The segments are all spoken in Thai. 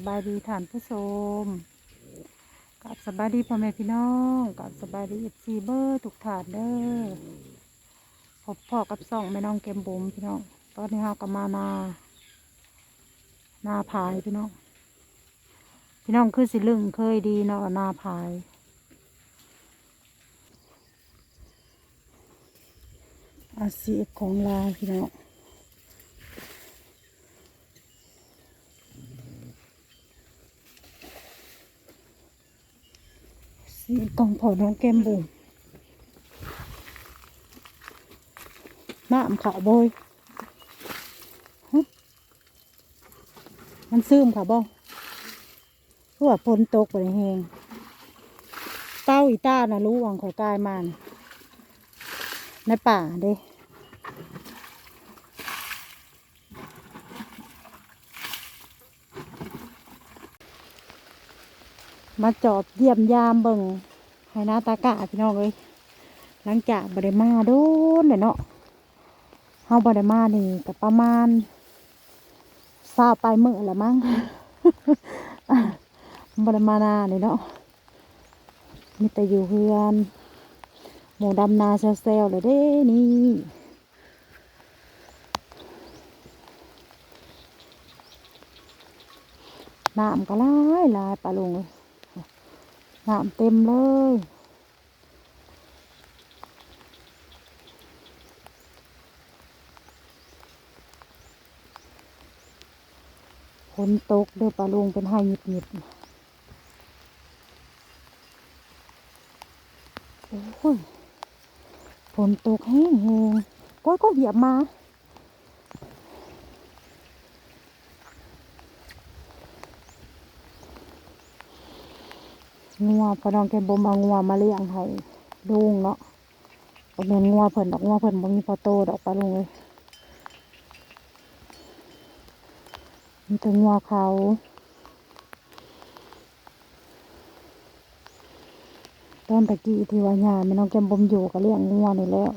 บสบายดีท่านผู้ชมกับสบายดีพ่อแม่พี่น้องกับสบายดีเอฟซีเบอร์ทุกถาดเด้อพบพ่อกับส่องแม่น้องเกมบุ๋มพี่น้อง ตอนนี้เราก็มานานาพายพี่น้อง พี่น้องคือสิลึงเคยดีเนาะนาพายอาชีพของเราพี่น้อง สีกองเผาน้องแก้มบุ๋มน้ำขาวโบยมันซึมค่ะบ่เพราะว่าฝนตกไปแหงเต้าอีต้านะรู้วังขอกายมานในป่าเด้มาจอดเยี่ยมยามเบิ่ง ให้หน้าตากะพี่น้องเลยหลังจากบไดมาโดนเลยเนาะเฮาบไดมานี่ก็ประมาณซาไปลายมื้อละมั้งบไดมานาเลยเนาะมีแต่อยู่เฮือนหมูดำนาเซลๆเลยเด้นี่น้ำก็หลายหลปลาลงเลย น้ำเต็มเลยฝนตกเด้อปลาลุงเป็นไห้หยิบหยิบโอ้ยฝนตกแห้งแหงก็ก็เหยียบมา งัวพอน้องแกบมเอางัวมาเลี้ยงให้ลุงเนาะเอาเงินงัวเพิ่นดอกงัวเพิ่นบ่มีพอโตดอกปลาลุงเลยมีแต่งัวเขาตอนตะกี้ที่ว่าหญ้าแม่น้องแกมบมอยู่ก็เลี้ยงงัวนี่แล้ว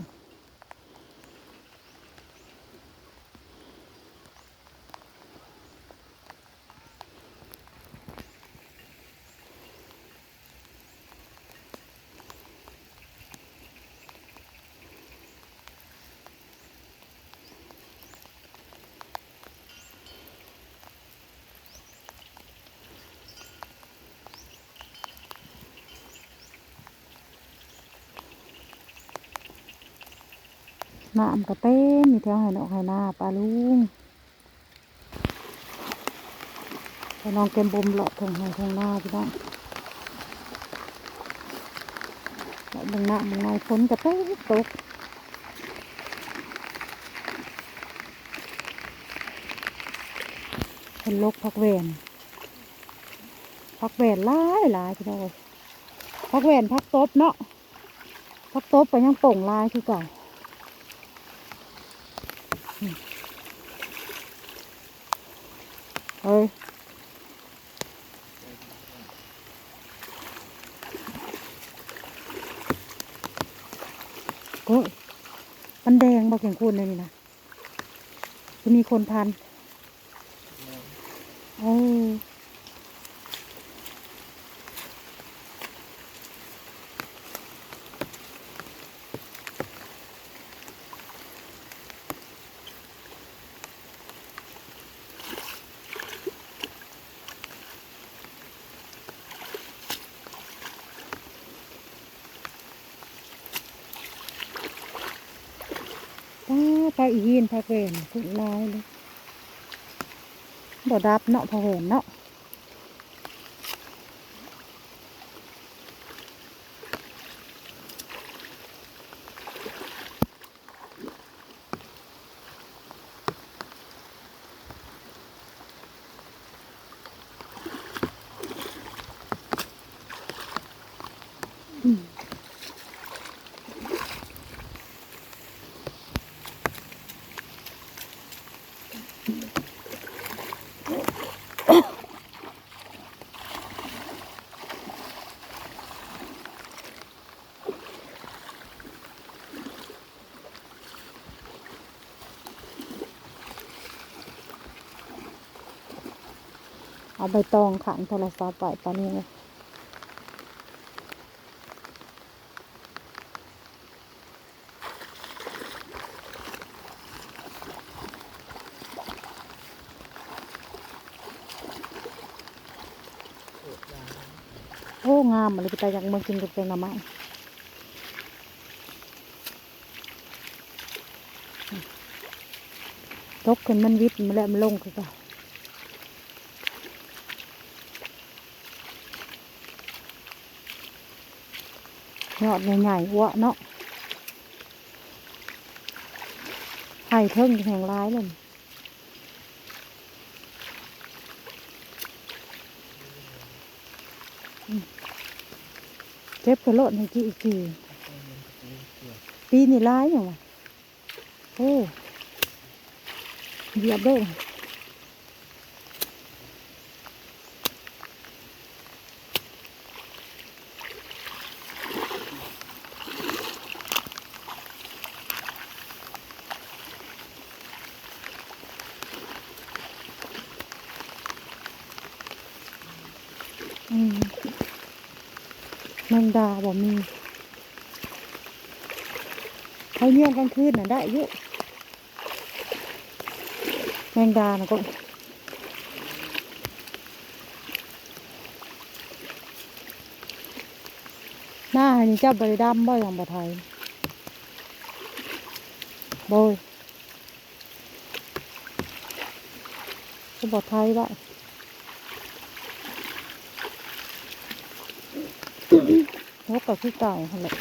น้ำก็เต็มมีแถวให้นอกให้หน้าปลาลุงพอน้องแกมบมเลาะทางให้ทางหน้าพี่น้องเลาะเบางหน้าบางในฝนก็ตกตกเป็นลกพักแหวนพักแหวนหลายหลายพี่น้องพักแหวนพักตบเนาะพักตบไปยังโป่งลายคือเก่า เฮ้ยโอ้ยมันแดงบอกอย่างคุณเลยนี่นะจะมีคนพันเออ ป้าไปอีหินพาเวนขึ้นลายเลยบ่ดับเนาะพาเวนเนาะ เอาใบตองขังโทรศัพท์ไปปานนี้เลยโอ้งามอะไรไปแต่อยากเมืองกินกับเป็นละไม้ตกขึ้นมันวิทย์มาแล้วมันลงคือเกัน ยอดใหญ่ๆวะเนาะไข่เทิงแห่งร้ายเลยเจ็บกระโลดในกี่อีกกี่ปีนี่ร้ายอย่างวะโอ้เหยียบเด้ มแมงดาบ่มีเขาเยี่ยงกลางคืนน่ะได้เยอะแมงดานะก็หน้านี่เจ้าบริดำบ่อย่างบ่ไทยโบยก็บ่ไทยได้ น กกับที่เก่าหั่นแหละ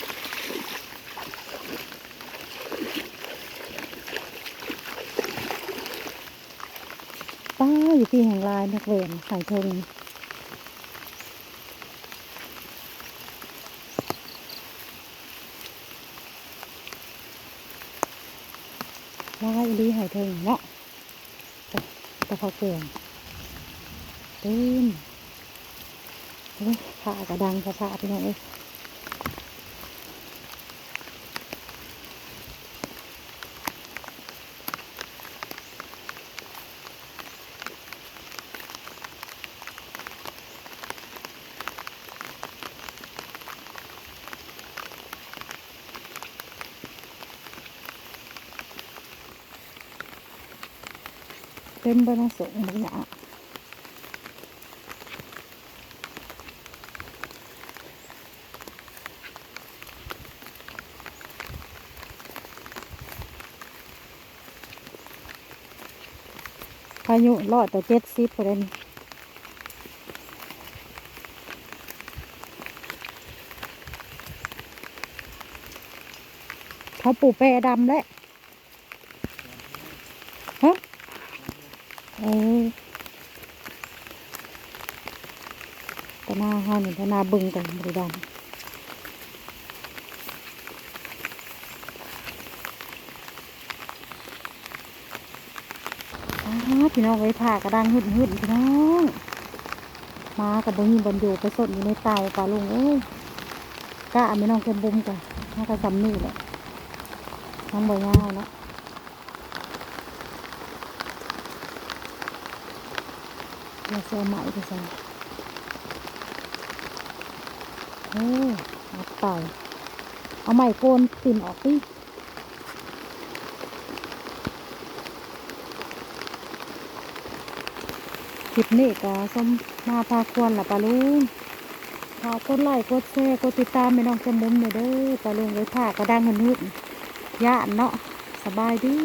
ป้าอยู่ที่แห่งลายนักเวนใส่เทงลายอีหลีหายเทิงเนาะแต่แต่เขาเก่งเต็มโอ้ยผ้ากระดังผ้าผ้าพี่น้องเอ้ย เต็มไปทั้งสงบางอย่างพายุรอดแต่เจ็ดสิบไปเลยนี่เขาปูแปรดำแล้วฮะ เออตะนา ห้านี่ตะนาบึงกันบริดามอ้าพี่น้องไว้ผ่ากระดังหึดหึดพี่น้องมากับบ่มีบนอยู่ไปสดอยู่ในเตาปลาลุงเอ้ยกะไม่น้องเค็มบุมกันน่าจะจำนี่แหละน้องใบ่ยาวเนาะเราเสื้อไหมไปใส่ โอ้อัดเต่าเอาไม้โกนปิ่นออกดิคลิปนี้ก็ส้มมาพาควรละปลาลุงขากดไลค์กดแชร์กดติดตามไม่น้องจำมุมเนี่ยเด้อปลาลุงไว้ผ่ากระดังเงินหึดย่านเนาะสบายดี